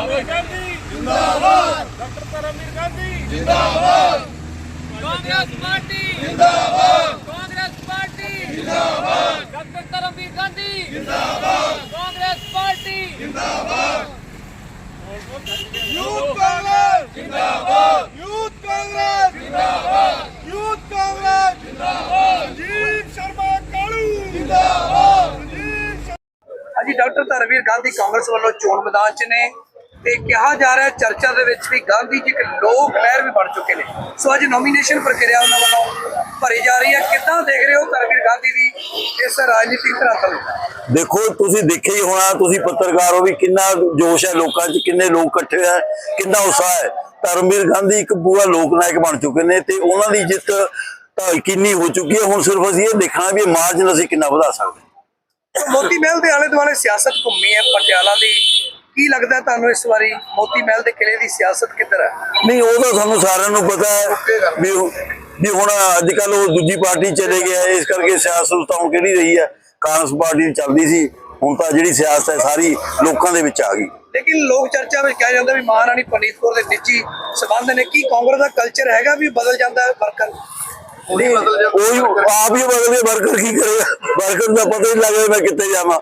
ਰਾਹੁਲ ਗਾਂਧੀ ਜਿੰਦਾਬਾਦ। ਡਾਕਟਰ ਧਰਮਵੀਰ ਗਾਂਧੀ। ਜਿੰਦਾਬਾਦ। ਕਾਂਗਰਸ ਪਾਰਟੀ। ਜਿੰਦਾਬਾਦ। ਕਾਂਗਰਸ ਪਾਰਟੀ। ਜਿੰਦਾਬਾਦ। ਡਾਕਟਰ ਧਰਮਵੀਰ ਗਾਂਧੀ। ਜਿੰਦਾਬਾਦ। ਕਾਂਗਰਸ ਪਾਰਟੀ। ਯੂਥ ਕਾਂਗਰਸ। ਜਿੰਦਾਬਾਦ। ਯੂਥ ਕਾਂਗਰਸ। ਜਿੰਦਾਬਾਦ। ਯੂਥ ਕਾਂਗਰਸ। ਜਿੰਦਾਬਾਦ। ਜੀਤ ਸ਼ਰਮਾ ਕਾਲੂ। ਜਿੰਦਾਬਾਦ। ਜੀਤ ਹਾਂਜੀ ਡਾਕਟਰ ਧਰਮਵੀਰ ਗਾਂਧੀ ਕਾਂਗਰਸ ਵੱਲੋਂ ਚੋਣ ਮੈਦਾਨ 'ਚ ਨੇ। ਤੇ ਕਿਹਾ ਜਾ ਰਿਹਾ ਚਰਚਾ ਦੇ ਵਿੱਚ ਵੀ ਗਾਂਧੀ ਜੀ ਇੱਕ ਲੋਕ ਲਹਿਰ ਵੀ ਬਣ ਚੁੱਕੇ ਨੇ। ਸੋ ਅੱਜ ਨੋਮੀਨੇਸ਼ਨ ਪ੍ਰਕਿਰਿਆ ਉਹਨਾਂ ਵੱਲੋਂ ਭਰੀ ਜਾ ਰਹੀ ਹੈ। ਕਿੱਦਾਂ ਦੇਖ ਰਹੇ ਹੋ ਧਰਮਵੀਰ ਗਾਂਧੀ ਦੀ ਇਸ ਰਾਜਨੀਤਿਕ ਧਰਾਤਲ ਦੇਖੋ ਤੁਸੀਂ ਦੇਖਿਆ ਹੀ ਹੋਣਾ ਤੁਸੀਂ ਪੱਤਰਕਾਰ ਹੋ ਵੀ ਕਿੰਨਾ ਜੋਸ਼ ਹੈ ਲੋਕਾਂ 'ਚ ਕਿੰਨੇ ਲੋਕ ਇਕੱਠੇ ਹੈ ਕਿੰਨਾ ਉਤਸ਼ਾਹ ਹੈ। ਧਰਮਵੀਰ ਗਾਂਧੀ ਇੱਕ ਪੂਰਾ ਲੋਕ ਨਾਇਕ ਬਣ ਚੁੱਕੇ ਨੇ ਤੇ ਉਹਨਾਂ ਦੀ ਜਿੱਤ ਤਾਂ ਕਿੰਨੀ ਹੋ ਚੁੱਕੀ ਹੈ। ਹੁਣ ਸਿਰਫ ਅਸੀਂ ਇਹ ਦੇਖਣਾ ਵੀ ਮਾਰਜਨ ਅਸੀਂ ਕਿੰਨਾ ਵਧਾ ਸਕਦੇ ਮੋਤੀ ਮਹਿਲ ਦੇ ਆਲੇ ਦੁਆਲੇ ਸਿਆਸਤ ਘੁੰਮੀ ਹੈ ਪਟਿਆਲਾ ਦੀ ਕੀ ਲੱਗਦਾ ਤੁਹਾਨੂੰ ਇਸ ਵਾਰੀ ਮੋਤੀ ਮਹਿਲ ਦੇ ਕਿਲੇ ਦੀ ਸਿਆਸਤ ਕਿੱਧਰ ਹੈ? ਨਹੀਂ ਉਹ ਤਾਂ ਸਾਨੂੰ ਸਾਰਿਆਂ ਨੂੰ ਪਤਾ ਹੈ ਵੀ ਵੀ ਹੁਣ ਅੱਜ ਕੱਲ ਉਹ ਦੂਜੀ ਪਾਰਟੀ ਚਲੇ ਗਿਆ ਇਸ ਕਰਕੇ ਸਿਆਸਤ ਤਾਂ ਹੁਣ ਕਿਹੜੀ ਰਹੀ ਹੈ? ਕਾਂਗਰਸ ਪਾਰਟੀ ਚੱਲਦੀ ਸੀ ਹੁਣ ਤਾਂ ਜਿਹੜੀ ਸਿਆਸਤ ਹੈ ਸਾਰੀ ਲੋਕਾਂ ਦੇ ਵਿੱਚ ਆ ਗਈ। ਲੇਕਿਨ ਲੋਕ ਚਰਚਾ ਵਿੱਚ ਕਿਹਾ ਜਾਂਦਾ ਵੀ ਮਹਾਰਾਣੀ ਪਰਨੀਤ ਕੌਰ ਦੇ ਨਿੱਜੀ ਸਬੰਧ ਨੇ ਕੀ ਕਾਂਗਰਸ ਦਾ ਕਲਚਰ ਹੈਗਾ ਵੀ ਬਦਲ ਜਾਂਦਾ ਹੈ ਵਰਕਰ? ਉਹੀ ਆਪ ਹੀ ਬਦਲ ਵਰਕਰ ਕੀ ਕਰੇਗਾ ਵਰਕਰ ਦਾ ਪਤਾ ਹੀ ਨਹੀਂ ਲੱਗਦਾ ਮੈਂ ਕਿੱਥੇ ਜਾਵਾਂ।